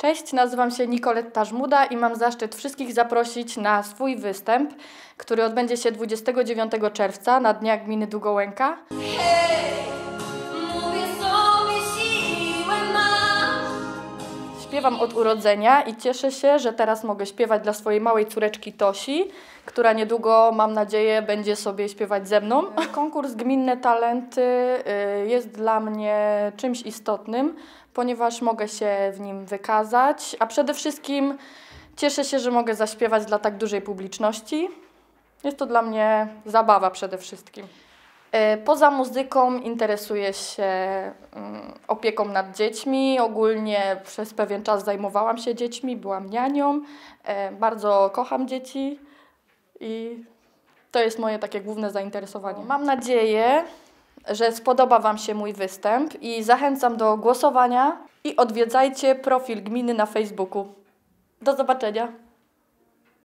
Cześć, nazywam się Nikoletta Żmuda i mam zaszczyt wszystkich zaprosić na swój występ, który odbędzie się 29 czerwca na Dniach Gminy Długołęka. Mówię Śpiewam od urodzenia i cieszę się, że teraz mogę śpiewać dla swojej małej córeczki Tosi, która niedługo, mam nadzieję, będzie sobie śpiewać ze mną. Konkurs Gminne Talenty y, jest dla mnie czymś istotnym, ponieważ mogę się w nim wykazać, a przede wszystkim cieszę się, że mogę zaśpiewać dla tak dużej publiczności. Jest to dla mnie zabawa przede wszystkim. E, Poza muzyką interesuję się mm, opieką nad dziećmi. Ogólnie przez pewien czas zajmowałam się dziećmi, byłam nianią. E, Bardzo kocham dzieci i to jest moje takie główne zainteresowanie. Mam nadzieję, że spodoba Wam się mój występ i zachęcam do głosowania i odwiedzajcie profil gminy na Facebooku. Do zobaczenia.